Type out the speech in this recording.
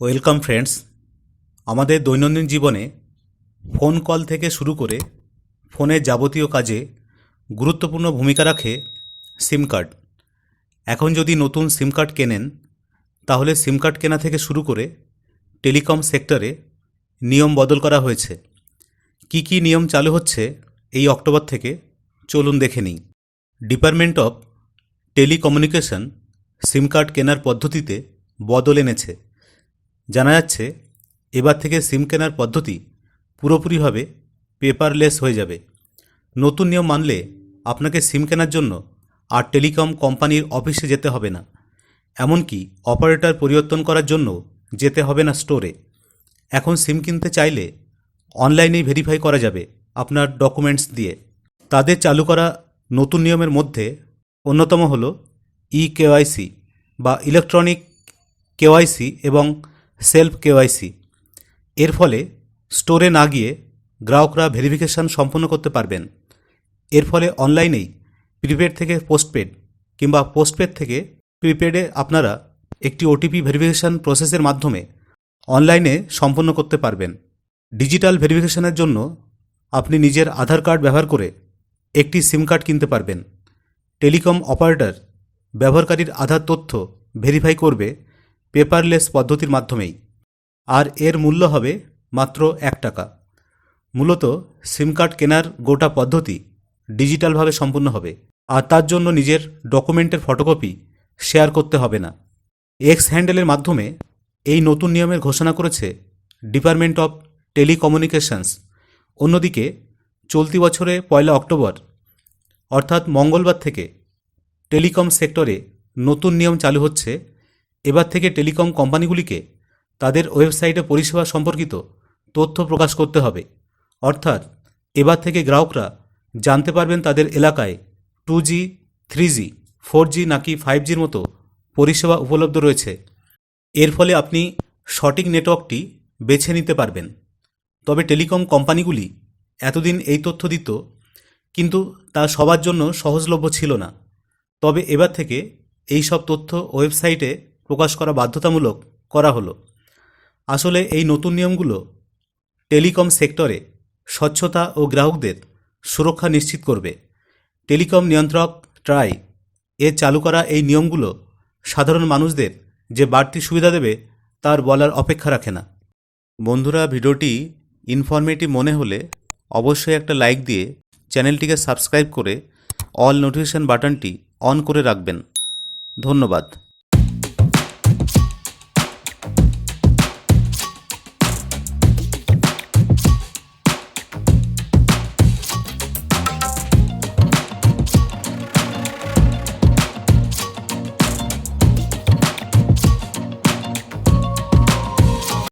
Welcome friends. আমাদের দৈনন্দিন জীবনে ফোন কল থেকে শুরু করে ফোনের যাবতীয় কাজে গুরুত্বপূর্ণ ভূমিকা রাখে সিম কার্ড। এখন যদি নতুন সিম কার্ড কেনেন, তাহলে সিম কার্ড কেনা থেকে শুরু করে টেলিকম সেক্টরে নিয়ম বদল করা হয়েছে। কি কি নিয়ম চালু হচ্ছে এই অক্টোবর থেকে চলুন দেখে নিই। Department of telecommunication SIM card কেনার পদ্ধতিতে বদল এনেছে। জানা যাচ্ছে, এবার থেকে সিম কেনার পদ্ধতি পুরোপুরিভাবে পেপারলেস হয়ে যাবে। নতুন নিয়ম মানলে আপনাকে সিম কেনার জন্য আর টেলিকম কোম্পানির অফিসে যেতে হবে না। এমনকি অপারেটর পরিবর্তন করার জন্য যেতে হবে না স্টোরে। এখন সিম কিনতে চাইলে অনলাইনেই ভেরিফাই করা যাবে আপনার ডকুমেন্টস দিয়ে। তাদের চালু করা নতুন নিয়মের মধ্যে অন্যতম হল ই কেওয়াইসি বা ইলেকট্রনিক কেওয়াইসি এবং সেলফ কেওয়াইসি। এর ফলে স্টোরে না গিয়ে গ্রাহকরা ভেরিফিকেশন সম্পন্ন করতে পারবেন। এর ফলে অনলাইনেই প্রিপেড থেকে পোস্টপেড কিংবা পোস্টপেড থেকে প্রিপেডে আপনারা একটি ওটিপি ভেরিফিকেশান প্রসেসের মাধ্যমে অনলাইনে সম্পন্ন করতে পারবেন। ডিজিটাল ভেরিফিকেশনের জন্য আপনি নিজের আধার কার্ড ব্যবহার করে একটি সিম কার্ড কিনতে পারবেন। টেলিকম অপারেটর ব্যবহারকারীর আধার তথ্য ভেরিফাই করবে পেপারলেস পদ্ধতির মাধ্যমেই। আর এর মূল্য হবে মাত্র এক টাকা। মূলত সিম কার্ড কেনার গোটা পদ্ধতি ডিজিটালভাবে সম্পূর্ণ হবে। আর তার জন্য নিজের ডকুমেন্টের ফটোকপি শেয়ার করতে হবে না। এক্স হ্যান্ডেলের মাধ্যমে এই নতুন নিয়মের ঘোষণা করেছে ডিপার্টমেন্ট অফ টেলিকমিউনিকেশনস। অন্যদিকে চলতি বছরে পয়লা অক্টোবর, অর্থাৎ মঙ্গলবার থেকে টেলিকম সেক্টরে নতুন নিয়ম চালু হচ্ছে এবার থেকে টেলিকম কোম্পানিগুলিকে তাদের ওয়েবসাইটে পরিষেবা সম্পর্কিত তথ্য প্রকাশ করতে হবে। অর্থাৎ এবার থেকে গ্রাহকরা জানতে পারবেন তাদের এলাকায় two G, three G, four G নাকি ফাইভ জির মতো পরিষেবা উপলব্ধ রয়েছে। এর ফলে আপনি সঠিক নেটওয়ার্কটি বেছে নিতে পারবেন। তবে টেলিকম কোম্পানিগুলি এতদিন এই তথ্য দিত, কিন্তু তা সবার জন্য সহজলভ্য ছিল না। তবে এবার থেকে এই সব তথ্য ওয়েবসাইটে প্রকাশ করা বাধ্যতামূলক করা হলো। আসলে এই নতুন নিয়মগুলো টেলিকম সেক্টরে স্বচ্ছতা ও গ্রাহকদের সুরক্ষা নিশ্চিত করবে। টেলিকম নিয়ন্ত্রক ট্রাই এর চালু করা এই নিয়মগুলো সাধারণ মানুষদের যে বাড়তি সুবিধা দেবে তার বলার অপেক্ষা রাখে না। বন্ধুরা, ভিডিওটি ইনফরমেটিভ মনে হলে অবশ্যই একটা লাইক দিয়ে চ্যানেলটিকে সাবস্ক্রাইব করে অল নোটিফিকেশন বাটনটি অন করে রাখবেন। ধন্যবাদ।